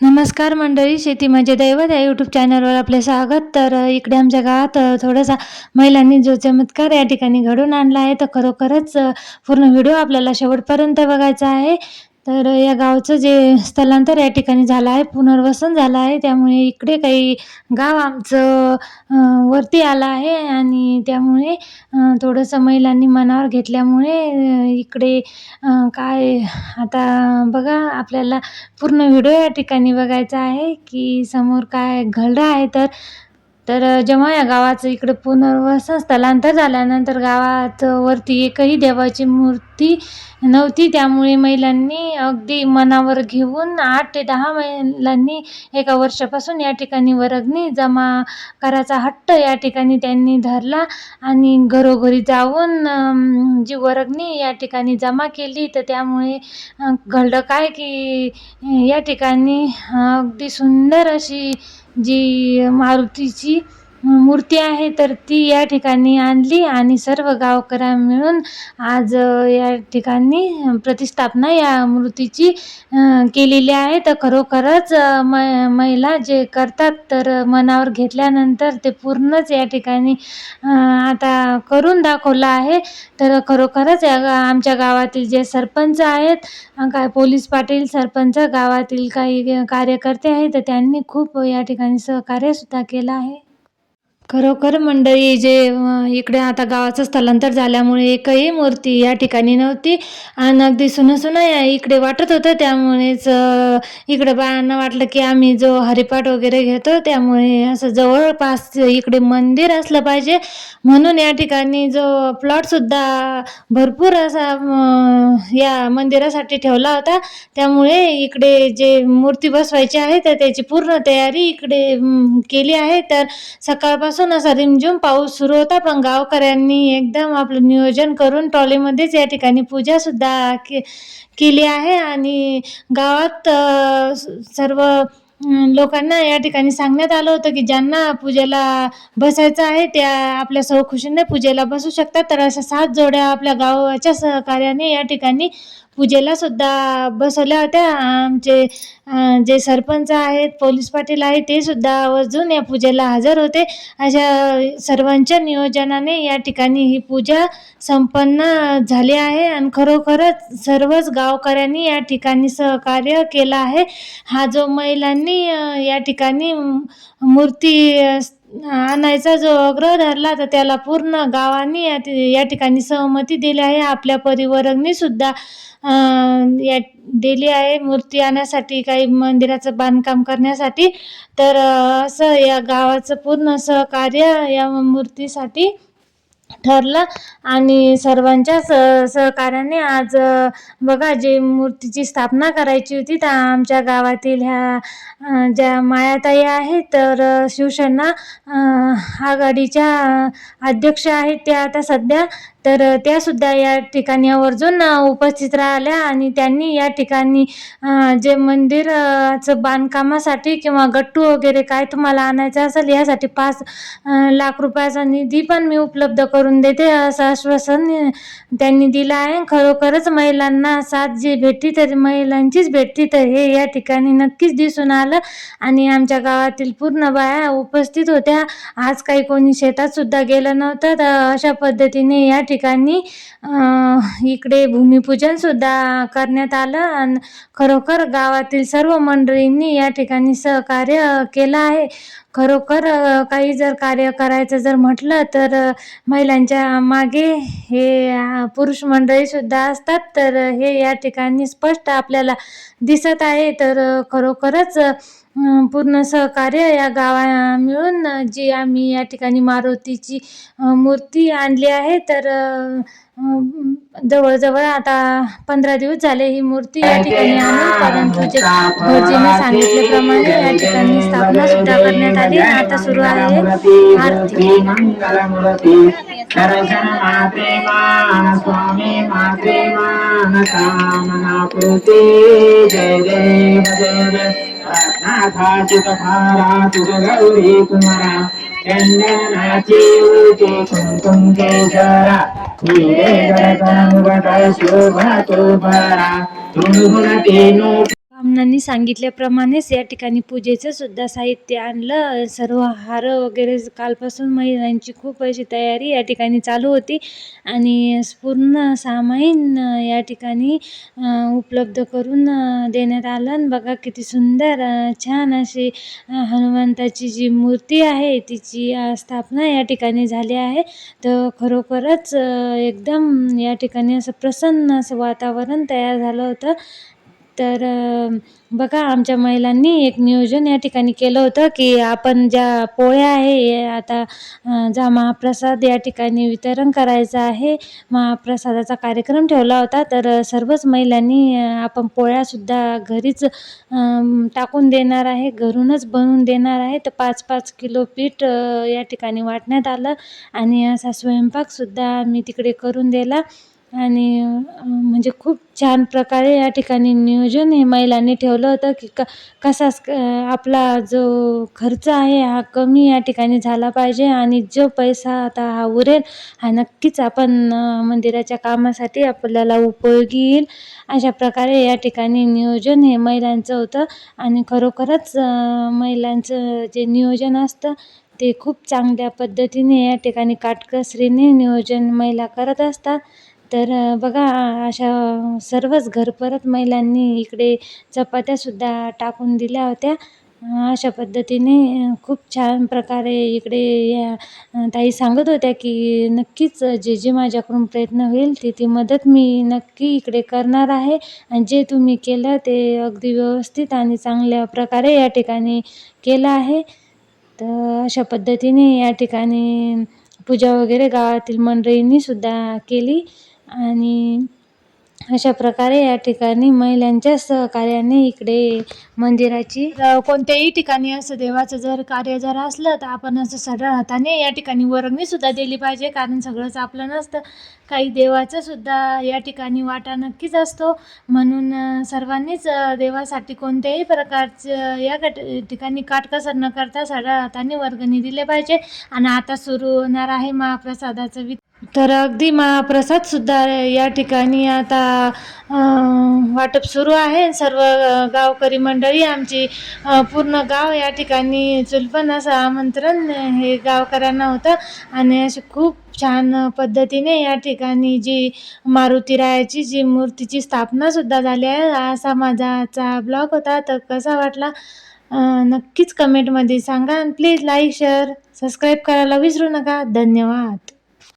नमस्कार मंडळी शेती म्हणजे दैवत या यूट्यूब चॅनलवर आपले स्वागत. तर इकडे आमच्या गावात थोडासा महिलांनी जो चमत्कार या ठिकाणी घडून आणला आहे तर खरोखरच पूर्ण व्हिडिओ आपल्याला शेवटपर्यंत बघायचा आहे. तर या गावचं जे स्थलांतर या ठिकाणी झालं आहे पुनर्वसन झालं आहे. त्यामुळे इकडे काही गाव आमचं वरती आलं आहे आणि त्यामुळे थोडंसं महिलांनी मनावर घेतल्यामुळे इकडे काय आता बघा आपल्याला पूर्ण व्हिडिओ या ठिकाणी बघायचा आहे की समोर काय घडलं आहे तर तर जेव्हा या गावाचं इकडे पुनर्वसन स्थलांतर झाल्यानंतर गावात वरती एकही देवाची मूर्ती नव्हती. त्यामुळे महिलांनी अगदी मनावर घेऊन आठ ते दहा महिलांनी एका वर्षापासून या ठिकाणी वर्गणी जमा करायचा हट्ट या ठिकाणी त्यांनी धरला आणि घरोघरी जाऊन जी वर्गणी या ठिकाणी जमा केली तर त्यामुळे घडलं काय की या ठिकाणी अगदी सुंदर अशी जी मारुतीची मूर्ती आहे तर ती या ठिकाणी आणली आणि सर्व गावकऱ्या मिळून आज या ठिकाणी प्रतिष्ठापना या मूर्तीची केलेली आहे. तर खरोखरच म महिला जे करतात तर मनावर घेतल्यानंतर ते पूर्णच या ठिकाणी आता करून दाखवलं आहे. तर खरोखरच या आमच्या गावातील जे सरपंच आहेत काय पोलीस पाटील सरपंच गावातील काही कार्यकर्ते आहेत तर त्यांनी खूप या ठिकाणी सहकार्यसुद्धा केलं आहे. खरोखर मंडळी जे इकडे आता गावाचं स्थलांतर झाल्यामुळे एकही मूर्ती या ठिकाणी नव्हती. आणि अगदी सुनसुना या इकडे वाटत होतं त्यामुळेच इकडे बायांना वाटलं की आम्ही जो हरिपाठ वगैरे घेतो त्यामुळे असं जवळपास इकडे मंदिर असलं पाहिजे. म्हणून या ठिकाणी जो प्लॉटसुद्धा भरपूर असा या मंदिरासाठी ठेवला होता. त्यामुळे इकडे जे मूर्ती बसवायची आहे तर त्याची पूर्ण तयारी इकडे केली आहे. तर सकाळपासून असा रिमझिम पाऊस सुरू होता. पण गावकऱ्यांनी एकदम आपलं नियोजन करून ट्रॉलीमध्येच या ठिकाणी पूजासुद्धा के केली आहे. आणि गावात सर्व लोकांना या ठिकाणी सांगण्यात आलं होतं की ज्यांना पूजेला बसायचं आहे त्या आपल्या सहखुशीने पूजेला बसू शकतात. तर अशा सात जोड्या आपल्या गावाच्या सहकार्याने या ठिकाणी पूजेला सुद्धा बसवल्या होत्या. आमचे जे सरपंच आहेत पोलीस पाटील आहेत ते सुद्धा आवर्जून या पूजेला हजर होते. अशा सर्वांच्या नियोजनाने या ठिकाणी ही पूजा संपन्न झाली आहे आणि खरोखरच सर्वच गावकऱ्यांनी या ठिकाणी सहकार्य केलं आहे. हा जो महिलांनी या ठिकाणी मूर्ती आणायचा जो आग्रह धरला तर त्याला पूर्ण गावाने या या ठिकाणी सहमती दिली आहे. आपल्या परिवारांनी सुद्धा या दिली आहे. मूर्ती आणण्यासाठी काही मंदिराचं बांधकाम करण्यासाठी. तर असं या गावाचं पूर्ण सहकार्य या मूर्तीसाठी ठरलं. आणि सर्वांच्या स सहकार्याने आज बघा जे मूर्तीची स्थापना करायची होती तर आमच्या गावातील ह्या ज्या मायाताई आहेत तर शिवसेना आघाडीच्या अध्यक्ष आहेत त्या आता सध्या तर त्यासुद्धा या ठिकाणी आवर्जून उपस्थित राहिल्या आणि त्यांनी या ठिकाणी जे मंदिराचं बांधकामासाठी किंवा गट्टू वगैरे काय तुम्हाला आणायचं असेल यासाठी पाच लाख रुपयाचा निधी पण मी उपलब्ध करून देते असं आश्वासन त्यांनी दिलं आहे. खरोखरच महिलांना साथ जी भेटली तर महिलांचीच भेटली तर हे या ठिकाणी नक्कीच दिसून आलं. आणि आमच्या गावातील पूर्ण बाया उपस्थित होत्या. आज काही कोणी शेतात सुद्धा गेलं नव्हतं तर अशा पद्धतीने या ठिकाणी ठिकाणी इकडे भूमिपूजनसुद्धा करण्यात आलं आणि खरोखर गावातील सर्व मंडळींनी या ठिकाणी सहकार्य केलं आहे. खरोखर काही जर कार्य करायचं जर म्हटलं तर महिलांच्या मागे हे पुरुष मंडळीसुद्धा असतात. तर हे या ठिकाणी स्पष्ट आपल्याला दिसत आहे. तर खरोखरच पूर्ण सहकार्य या गावा मिळून जी आम्ही या ठिकाणी मारुतीची मूर्ती आणली आहे. तर जवळजवळ आता पंधरा दिवस झाले ही मूर्ती या ठिकाणी आणून परंतु जे भटजीने सांगितल्याप्रमाणे या ठिकाणी स्थापना सुद्धा करण्यात आली. आता सुरू आहे आरती. गौरी कुमारा. केशरा. ఏ నీరే గణతముగట శోభ తోపరా తృణుగుణ తేనూ अण्णांनी सांगितल्याप्रमाणेच या ठिकाणी पूजेचं सुद्धा साहित्य आणलं. सर्व हार वगैरे कालपासून महिलांची खूप अशी तयारी या ठिकाणी चालू होती. आणि पूर्ण सामाईन या ठिकाणी उपलब्ध करून देण्यात आलं. आणि बघा किती सुंदर छान अशी हनुमंताची जी मूर्ती आहे तिची स्थापना या ठिकाणी झाली आहे. तर खरोखरच एकदम या ठिकाणी असं प्रसन्न असं वातावरण तयार झालं होतं. तर बघा आमच्या महिलांनी एक नियोजन या ठिकाणी केलं होतं की आपण ज्या पोळ्या आहे आता जा महाप्रसाद या ठिकाणी वितरण करायचं आहे. महाप्रसादाचा कार्यक्रम ठेवला होता. तर सर्वच महिलांनी आपण पोळ्यासुद्धा घरीच टाकून देणार आहे. घरूनच बनवून देणार आहे. तर पाच पाच किलो पीठ या ठिकाणी वाटण्यात आलं. आणि असा स्वयंपाकसुद्धा मी तिकडे करून दिला. आणि म्हणजे खूप छान प्रकारे या ठिकाणी नियोजन हे महिलांनी ठेवलं होतं की क कसा आपला जो खर्च आहे हा कमी या ठिकाणी झाला पाहिजे आणि जो पैसा आता हा उरेल हा नक्कीच आपण मंदिराच्या कामासाठी आपल्याला उपयोगी येईल. अशा प्रकारे या ठिकाणी नियोजन हे महिलांचं होतं आणि खरोखरच महिलांचं जे नियोजन असतं ते खूप चांगल्या पद्धतीने या ठिकाणी काटकसरीने नियोजन महिला करत असतात. तर बघा अशा सर्वच घरपरत महिलांनी इकडे चपात्यासुद्धा टाकून दिल्या होत्या. अशा पद्धतीने खूप छान प्रकारे इकडे या ताई सांगत होत्या की नक्कीच जे जे माझ्याकडून प्रयत्न होईल ती ती मदत मी नक्की इकडे करणार आहे. आणि जे तुम्ही केलं ते अगदी व्यवस्थित आणि चांगल्या प्रकारे या ठिकाणी केलं आहे. तर अशा पद्धतीने या ठिकाणी पूजा वगैरे गावातील मंडळींनीसुद्धा केली. आणि अशा प्रकारे या ठिकाणी महिलांच्या सहकार्याने इकडे मंदिराची कोणत्याही ठिकाणी असं देवाचं जर कार्य जर असलं तर आपण असं सरळ हाताने या ठिकाणी वर्गणी सुद्धा दिली पाहिजे कारण सगळंच आपलं नसतं. काही देवाचं सुद्धा या ठिकाणी वाटा नक्कीच असतो. म्हणून सर्वांनीच देवासाठी कोणत्याही प्रकारचं या गट ठिकाणी काटकसर न करता सरळ हाताने वर्गणी दिले पाहिजे. आणि आता सुरू होणार आहे महाप्रसादाचं वित तर अगदी महाप्रसादसुद्धा या ठिकाणी आता वाटप सुरू आहे. सर्व गावकरी मंडळी आमची पूर्ण गाव या ठिकाणी चुलपण असं आमंत्रण हे गावकऱ्यांना होतं. आणि असे खूप छान पद्धतीने या ठिकाणी जी मारुतीरायाची जी मूर्तीची स्थापनासुद्धा झाली आहे. असा माझाचा ब्लॉग होता. तर कसा वाटला? नक्कीच कमेंटमध्ये सांगा. आणि प्लीज लाईक शेअर सबस्क्राईब करायला विसरू नका. धन्यवाद.